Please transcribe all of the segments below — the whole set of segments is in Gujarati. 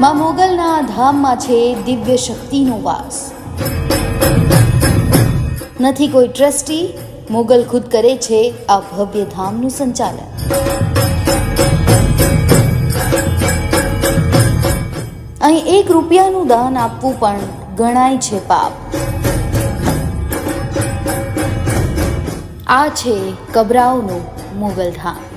માં મોગલના ધામમાં છે દિવ્ય શક્તિનો વાસ. નથી કોઈ ટ્રસ્ટી, મોગલ ખુદ કરે છે આ ભવ્ય ધામનું સંચાલન. અહીં એક રૂપિયાનું દાન આપવું પણ ગણાય છે પાપ. આ છે કબરાઓનું મોગલ ધામ.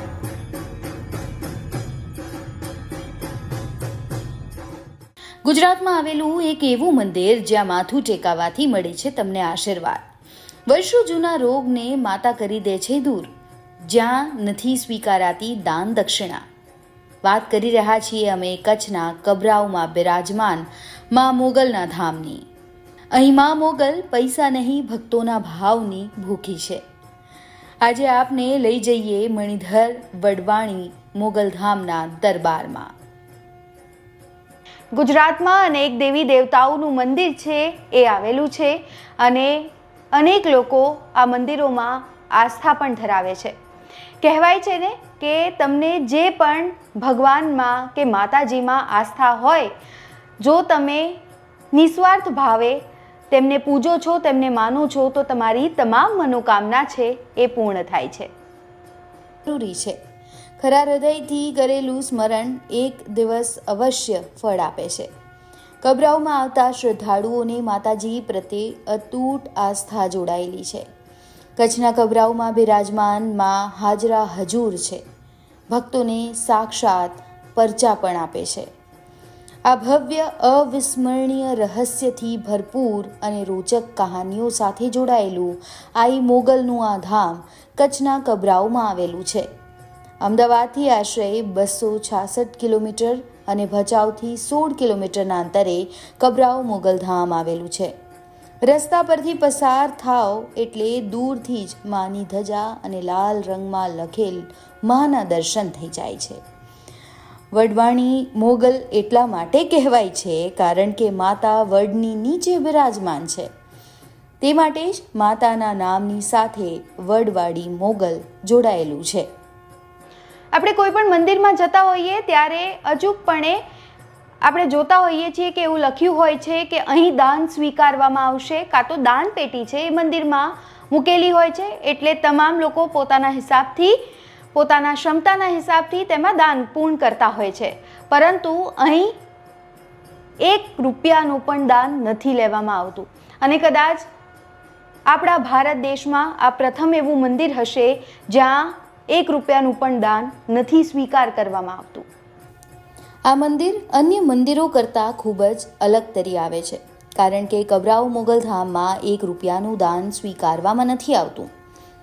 ગુજરાતમાં આવેલું એક એવું મંદિર જ્યાં માથું ટેકાવાથી મળે છે તમને આશીર્વાદ. વર્ષો જૂના રોગને માતા કરી દે છે દૂર. જ્યાં નથી સ્વીકારાતી દાન દક્ષિણા. વાત કરી રહ્યા છીએ અમે કચ્છના કબરાઓમાં બિરાજમાન મા મોગલના ધામની. અહીં મા મોગલ પૈસા નહીં, ભક્તોના ભાવની ભૂખી છે. આજે આપને લઈ જઈએ મણિધર વડવાણી મોગલધામના દરબારમાં. ગુજરાતમાં અનેક દેવી દેવતાઓનું મંદિર છે, એ આવેલું છે અને અનેક લોકો આ મંદિરોમાં આસ્થા પણ ધરાવે છે. કહેવાય છે ને કે તમને જે પણ ભગવાનમાં કે માતાજીમાં આસ્થા હોય, જો તમે નિસ્વાર્થ ભાવે તેમને પૂજો છો, તેમને માનો છો, તો તમારી તમામ મનોકામના છે, એ પૂર્ણ થાય છે. જરૂરી છે. ખરા હૃદયથી કરેલું સ્મરણ એક દિવસ અવશ્ય ફળ આપે છે. કબરાઓમાં આવતા શ્રદ્ધાળુઓને માતાજી પ્રત્યે અતૂટ આસ્થા જોડાયેલી છે. કચ્છના કબરાઓમાં બિરાજમાનમાં હાજરા હજૂર છે. ભક્તોને સાક્ષાત પરચા પણ આપે છે. આ ભવ્ય અવિસ્મરણીય રહસ્યથી ભરપૂર અને રોચક કહાનીઓ સાથે જોડાયેલું આઈ મોગલનું આ ધામ કચ્છના કબરાઓમાં આવેલું છે. અમદાવાદથી આશરે બસો છાસઠ કિલોમીટર અને ભચાઉથી સોળ કિલોમીટરના અંતરે કબરાઓ મોગલધામ આવેલું છે. રસ્તા પરથી પસાર થાવ એટલે દૂરથી જ માની ધજા અને લાલ રંગમાં લખેલ માના દર્શન થઈ જાય છે. વડવાણી મોગલ એટલા માટે કહેવાય છે કારણ કે માતા વડની નીચે બિરાજમાન છે. તે માટે જ માતાના નામની સાથે વડવાડી મોગલ જોડાયેલું છે. આપણે કોઈ પણ મંદિરમાં જતા હોઈએ ત્યારે અચૂકપણે આપણે જોતા હોઈએ છીએ કે એવું લખ્યું હોય છે કે અહીં દાન સ્વીકારવામાં આવશે, કાં તો દાન પેટી છે એ મંદિરમાં મૂકેલી હોય છે, એટલે તમામ લોકો પોતાના હિસાબથી, પોતાના ક્ષમતાના હિસાબથી તેમાં દાન પૂર્ણ કરતા હોય છે. પરંતુ અહીં એક રૂપિયાનું પણ દાન નથી લેવામાં આવતું. અને કદાચ આપણા ભારત દેશમાં આ પ્રથમ એવું મંદિર હશે જ્યાં એક રૂપિયાનું પણ દાન નથી સ્વીકાર કરવામાં આવતું. આ મંદિર અન્ય મંદિરો કરતાં ખૂબ જ અલગ તરી આવે છે, કારણ કે કબરાઓ મોગલધામમાં એક રૂપિયાનું દાન સ્વીકારવામાં નથી આવતું.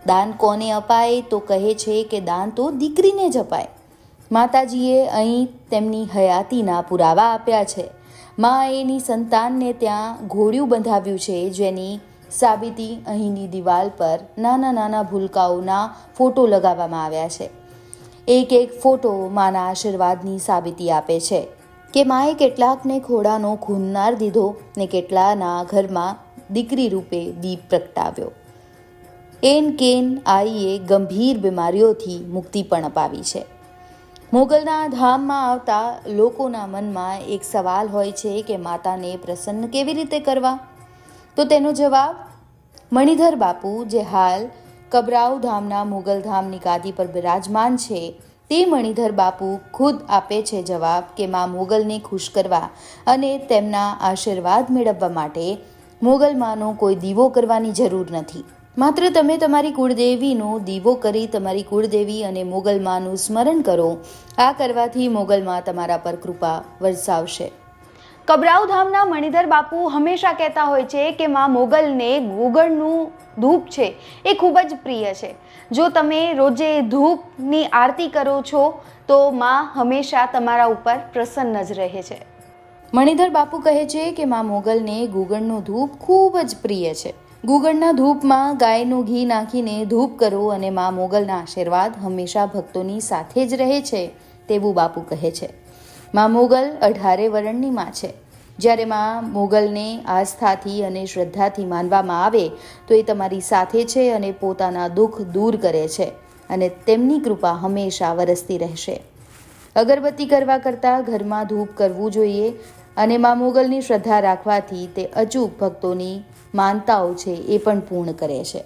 દાન કોને અપાય તો કહે છે કે દાન તો દીકરીને જ અપાય. માતાજીએ અહીં તેમની હયાતીના પુરાવા આપ્યા છે. મા એની સંતાનને ત્યાં ઘોડિયું બંધાવ્યું છે, જેની સાબિતી અહીંની દિવાલ પર નાના નાના ભૂલકાઓના ફોટો લગાવવામાં આવ્યા છે. એક એક ફોટો માના આશીર્વાદની સાબિતી આપે છે કે માએ કેટલાકને ખોડાનો ખૂનનાર દીધો ને કેટલાના ઘરમાં દીકરી રૂપે દીપ પ્રગટાવ્યો. એન કેન આઈએ ગંભીર બીમારીઓથી મુક્તિ પણ અપાવી છે. મોગલના ધામમાં આવતા લોકોના મનમાં એક સવાલ હોય છે કે માતાને પ્રસન્ન કેવી રીતે કરવા? તો તેનો જવાબ, મણિધર બાપુ, જે હાલ કબરાઉ ધામના મુગલધામની ગાદી પર બિરાજમાન છે, તે મણિધર બાપુ ખુદ આપે છે જવાબ કે માં મોગલને ખુશ કરવા અને તેમના આશીર્વાદ મેળવવા માટે મોગલમાંનો કોઈ દીવો કરવાની જરૂર નથી. માત્ર તમે તમારી કુળદેવીનો દીવો કરી તમારી કુળદેવી અને મોગલમાનું સ્મરણ કરો. આ કરવાથી મોગલમાં તમારા પર કૃપા વરસાવશે. કબરાઉ ધામના મણિધર બાપુ હંમેશા કહેતા હોય છે કે માં મોગલને ગોગળનું ધૂપ છે એ ખૂબ જ પ્રિય છે. જો તમે રોજે ધૂપની આરતી કરો છો, તો માં હંમેશા તમારા ઉપર પ્રસન્ન જ રહે છે. મણિધર બાપુ કહે છે કે માં મોગલને ગુગળનો ધૂપ ખૂબ જ પ્રિય છે. ગુગળના ધૂપમાં ગાયનું ઘી નાખીને ધૂપ કરો અને માં મોગલના આશીર્વાદ હંમેશા ભક્તોની સાથે જ રહે છે, તેવું બાપુ કહે છે. માં મોગલ અઢારે વરણની માં છે. જ્યારે માં મોગલને આસ્થાથી અને શ્રદ્ધાથી માનવામાં આવે, તો એ તમારી સાથે છે અને પોતાના દુઃખ દૂર કરે છે અને તેમની કૃપા હંમેશા વરસતી રહેશે. અગરબત્તી કરવા કરતાં ઘરમાં ધૂપ કરવું જોઈએ અને મા મોગલની શ્રદ્ધા રાખવાથી તે અચૂક ભક્તોની માનતાઓ છે એ પણ પૂર્ણ કરે છે.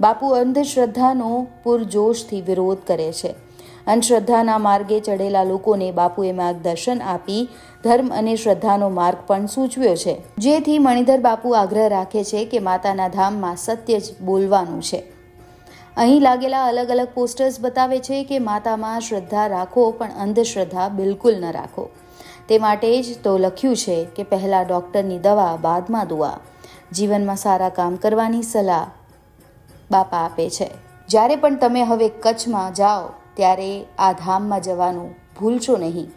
બાપુ અંધશ્રદ્ધાનો પૂરજોશથી વિરોધ કરે છે. અંધશ્રદ્ધાના માર્ગે ચડેલા લોકોને બાપુએ માર્ગદર્શન આપી ધર્મ અને શ્રદ્ધાનો માર્ગ પણ સૂચવ્યો છે. જેથી મણિધર બાપુ આગ્રહ રાખે છે કે માતાના ધામમાં સત્ય જ બોલવાનું છે. અહીં લાગેલા અલગ અલગ પોસ્ટર્સ બતાવે છે કે માતામાં શ્રદ્ધા રાખો પણ અંધશ્રદ્ધા બિલકુલ ન રાખો. તે માટે જ તો લખ્યું છે કે પહેલાં ડૉક્ટરની દવા, બાદમાં દુઆ. જીવનમાં સારા કામ કરવાની સલાહ બાપા આપે છે. જ્યારે પણ તમે હવે કચ્છમાં જાઓ ત્યારે આ ધામમાં જવાનું ભૂલશો નહીં.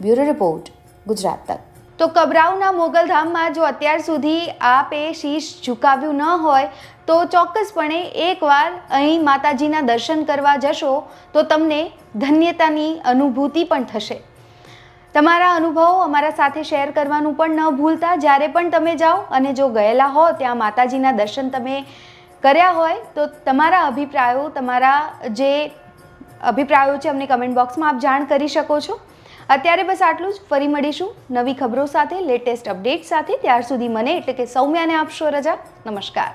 બ્યુરો રિપોર્ટ, ગુજરાત તક. તો કબરાઉના મોગલધામમાં જો અત્યાર સુધી આપે શીશ ઝુકાવ્યું ન હોય, તો ચોક્કસપણે એકવાર અહીં માતાજીના દર્શન કરવા જશો, તો તમને ધન્યતાની અનુભૂતિ પણ થશે. તમારા અનુભવો અમારા સાથે શેર કરવાનું પણ ન ભૂલતા. જ્યારે પણ તમે જાઓ અને જો ગયેલા હો, ત્યાં માતાજીના દર્શન તમે કર્યા હોય, તો તમારા અભિપ્રાયો, તમારા જે અભિપ્રાયો છે અમને કમેન્ટ બોક્સમાં આપ જાણ કરી શકો છો. અત્યારે બસ આટલું જ. ફરી મળીશું નવી ખબરો સાથે લેટેસ્ટ અપડેટ સાથે. ત્યાર સુધી મને એટલે કે સૌમ્યાને આપશો રજા. નમસ્કાર.